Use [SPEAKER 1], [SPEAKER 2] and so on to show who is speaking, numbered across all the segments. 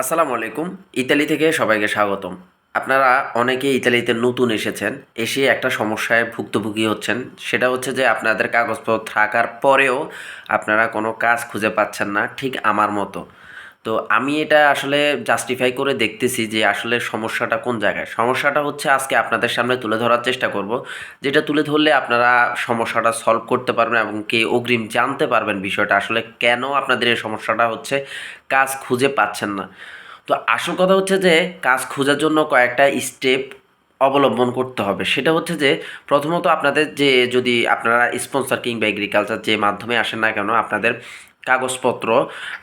[SPEAKER 1] আসসালামু আলাইকুম। ইতালি থেকে সবাইকে স্বাগতম। আপনারা অনেকে ইতালিতে নতুন এসেছেন, এসে একটা সমস্যায় ভুক্তভোগী হচ্ছেন। সেটা হচ্ছে যে আপনাদের কাগজপত্র থাকার পরেও আপনারা কোনো কাজ খুঁজে পাচ্ছেন না, ঠিক আমার মতো। তো আমি এটা আসলে জাস্টিফাই করে দেখতেছি যে আসলে সমস্যাটা কোন জায়গায়? সমস্যাটা হচ্ছে আজকে আপনাদের সামনে তুলে ধরার চেষ্টা করব, যেটা তুলে ধরলে আপনারা সমস্যাটা সলভ করতে পারবেন এবং কে অগ্রিম জানতে পারবেন বিষয়টা, আসলে কেন আপনাদের এই সমস্যাটা হচ্ছে, কাজ খুঁজে পাচ্ছেন না। তো আসল কথা হচ্ছে যে কাজ খোঁজার জন্য কয়েকটা স্টেপ অবলম্বন করতে হবে, সেটা হচ্ছে যে প্রথমত আপনাদের যে যদি আপনারা স্পন্সর কিংবা এগ্রিকালচার যে মাধ্যমে আসেন না কেন, আপনাদের কাগজপত্র,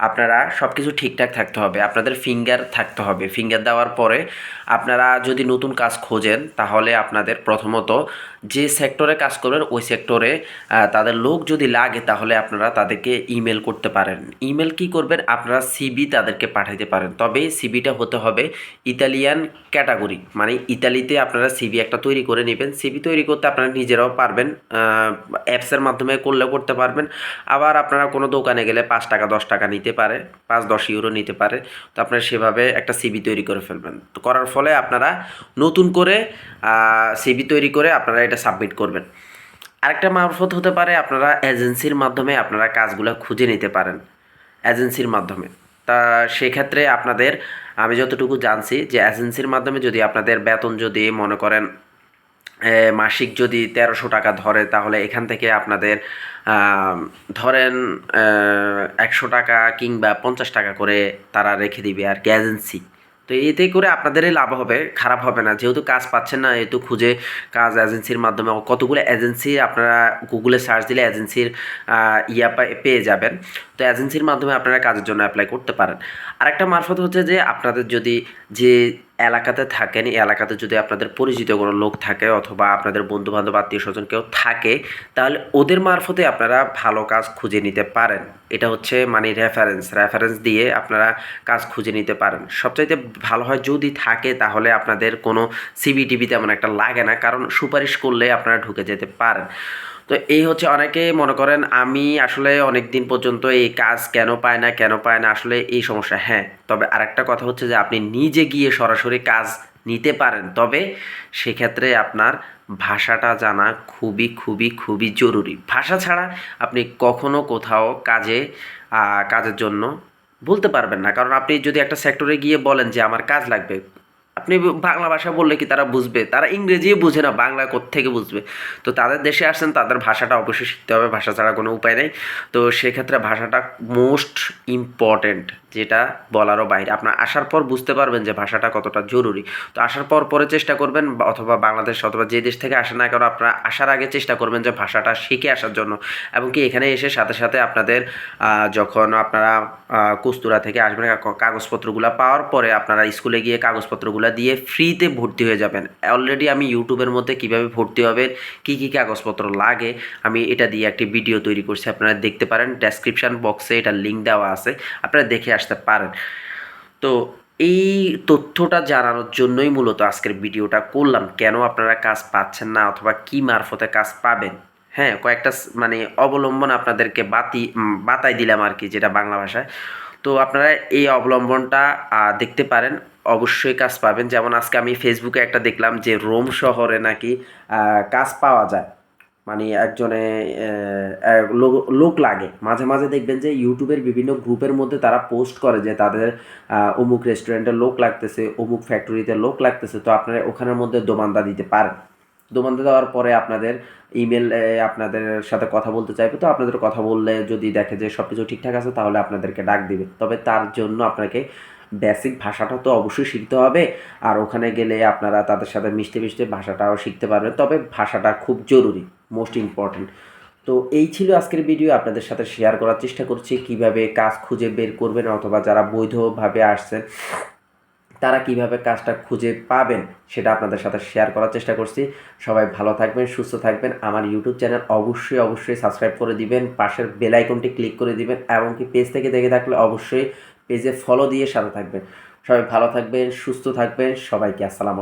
[SPEAKER 1] আপনারা সব কিছু ঠিকঠাক থাকতে হবে, আপনাদের ফিঙ্গার থাকতে হবে। ফিঙ্গার দেওয়ার পরে আপনারা যদি নতুন কাজ খোঁজেন, তাহলে আপনাদের প্রথমত যে সেক্টরে কাজ করবেন, ওই সেক্টরে তাদের লোক যদি লাগে, তাহলে আপনারা তাদেরকে ইমেল করতে পারেন। ইমেল কি করবেন? আপনারা সিবি তাদেরকে পাঠাইতে পারেন। তবে সিবিটা হতে হবে ইতালিয়ান ক্যাটাগরি মানে ইতালিতে আপনারা সিবি একটা তৈরি করে নেবেন। সিবি তৈরি করতে আপনারা নিজেরাও পারবেন অ্যাপসের মাধ্যমে করলেও করতে পারবেন। আবার আপনারা কোনো দোকানে গেলে পাঁচ টাকা, দশ টাকা নিতে পারে, পাঁচ, দশ ইউরো নিতে পারে। তো আপনারা সেভাবে একটা সিবি তৈরি করে ফেলবেন। তো করার ফলে আপনারা নতুন করে সিবি তৈরি করে আপনারা এটা সাবমিট করবেন। আরেকটা মারফত হতে পারে আপনারা এজেন্সির মাধ্যমে আপনারা কাজগুলো খুঁজে নিতে পারেন। এজেন্সির মাধ্যমে। তা সেক্ষেত্রে আপনাদের, আমি যতটুকু জানছি যে এজেন্সির মাধ্যমে যদি আপনাদের বেতন যদি মনে করেন মাসিক যদি তেরোশো টাকা ধরে, তাহলে এখান থেকে আপনাদের ধরেন একশো টাকা কিংবা পঞ্চাশ টাকা করে তারা রেখে দিবে আর কি এজেন্সি তো এতে করে আপনাদেরই লাভ হবে, খারাপ হবে না। যেহেতু কাজ পাচ্ছেন না যেহেতু খুঁজে কাজ এজেন্সির মাধ্যমে কতগুলো এজেন্সি আপনারা গুগলে সার্চ দিলে এজেন্সির ইয়া পেয়ে যাবেন। তো এজেন্সির মাধ্যমে আপনারা কাজের জন্য অ্যাপ্লাই করতে পারেন। আরেকটা মারফত হচ্ছে যে, আপনাদের যদি যে এলাকাতে থাকেন, এই এলাকাতে যদি আপনাদের পরিচিত কোনো লোক থাকে অথবা আপনাদের বন্ধু বান্ধব আত্মীয় স্বজন কেউ থাকে, তাহলে ওদের মারফতে আপনারা ভালো কাজ খুঁজে নিতে পারেন। এটা হচ্ছে মানে রেফারেন্স রেফারেন্স দিয়ে আপনারা কাজ খুঁজে নিতে পারেন। সবচাইতে ভালো হয় যদি থাকে, তাহলে আপনাদের কোনো সিবিটিভি তেমন একটা লাগে না, কারণ সুপারিশ করলে আপনারা ঢুকে যেতে পারেন। তো এই হচ্ছে অনেকে মনে করেন, আমি আসলে অনেক দিন পর্যন্ত এই কাজ কেন পায় না, কেন পায় না, আসলে এই সমস্যা। হ্যাঁ তবে আরেকটা কথা হচ্ছে যে, আপনি নিজে গিয়ে সরাসরি কাজ নিতে পারেন। তবে সেক্ষেত্রে আপনার ভাষাটা জানা খুবই খুবই খুবই জরুরি। ভাষা ছাড়া আপনি কখনো কোথাও কাজে কাজের জন্য বলতে পারবেন না। কারণ আপনি যদি একটা সেক্টরে গিয়ে বলেন যে, আমার কাজ লাগবে। আপনি বাংলা ভাষা বললে কি তারা বুঝবে? তারা ইংরেজিও বুঝে না, বাংলা থেকে বুঝবে? তো তাদের দেশে আসছেন তাদের ভাষাটা অবশ্যই শিখতে হবে, ভাষা ছাড়া কোনো উপায় নেই। তো সেক্ষেত্রে ভাষাটা মোস্ট ইম্পর্টেন্ট যেটা বলারও বাইরে। আপনার আসার পর বুঝতে পারবেন যে ভাষাটা কতটা জরুরি। তো আসার পর পরে চেষ্টা করবেন অথবা বাংলাদেশ অথবা যে দেশ থেকে আসে না কেন, আপনারা আসার আগে চেষ্টা করবেন যে ভাষাটা শিখে আসার জন্য। এবং কি এখানে এসে সাথে সাথে আপনাদের যখন আপনারা কুস্তুরা থেকে আসবেন কাগজপত্রগুলো পাওয়ার পরে আপনারা স্কুলে গিয়ে কাগজপত্রগুলো দিয়ে ফ্রিতে ভর্তি হয়ে যাবেন। অলরেডি আমি ইউটিউবের মধ্যে কীভাবে ভর্তি হবেন, কী কী কাগজপত্র লাগে, আমি এটা দিয়ে একটি ভিডিও তৈরি করছি। আপনারা দেখতে পারেন ডেসক্রিপশান বক্সে এটা লিঙ্ক দেওয়া আছে, আপনারা দেখে আসতে পারেন। তো এই তথ্যটা জানানোর জন্যই মূলত আজকের ভিডিওটা করলাম। কেন আপনারা কাজ পাচ্ছেন না অথবা কী মারফতে কাজ পাবেন? হ্যাঁ কয়েকটা মানে অবলম্বন আপনাদেরকে বাতি বাতাই দিলাম আর কি, যেটা বাংলা ভাষায়। তো আপনারা এই অবলম্বনটা দেখতে পারেন। অবশ্যই কাজ পাবেন। যেমন আজকে আমি ফেসবুকে একটা দেখলাম যে, রোম শহরে নাকি কাজ পাওয়া যায়। মানে একজনে লোক লাগে। মাঝে মাঝে দেখবেন যে ইউটিউবের বিভিন্ন গ্রুপের মধ্যে তারা পোস্ট করে যে, তাদের অমুক রেস্টুরেন্টে লোক লাগতেছে, অমুক ফ্যাক্টরিতে লোক লাগতেছে। তো আপনারা ওখানের মধ্যে দোমান্দা দিতে পারেন। দোমান্দা দেওয়ার পরে আপনাদের ইমেল আপনাদের সাথে কথা বলতে চাইবে। তো আপনাদের কথা বললে যদি দেখে যে সব কিছু ঠিকঠাক আছে, তাহলে আপনাদেরকে ডাক দিবে। তবে তার জন্য আপনাকে বেসিক ভাষাটা তো অবশ্যই শিখতে হবে। আর ওখানে গেলে আপনারা তাদের সাথে মিশতে মিশতে ভাষাটাও শিখতে পারবেন। তবে ভাষাটা খুব জরুরি মোস্ট ইম্পর্টেন্ট তো এই ছিল আজকের ভিডিও আপনাদের সাথে শেয়ার করার চেষ্টা করছি কীভাবে কাজ খুঁজে বের করবেন অথবা যারা বৈধভাবে আসছেন তারা কীভাবে কাজটা খুঁজে পাবেন সেটা আপনাদের সাথে শেয়ার করার চেষ্টা করছি। সবাই ভালো থাকবেন, সুস্থ থাকবেন। আমার ইউটিউব চ্যানেল অবশ্যই অবশ্যই সাবস্ক্রাইব করে দিবেন। পাশের বেল আইকনটি ক্লিক করে দিবেন এমনকি পেজ থেকে দেখে থাকলে অবশ্যই পেজে ফলো দিয়ে সাথে থাকবেন। সবাই ভালো থাকবেন, সুস্থ থাকবেন। সবাইকে আসসালাম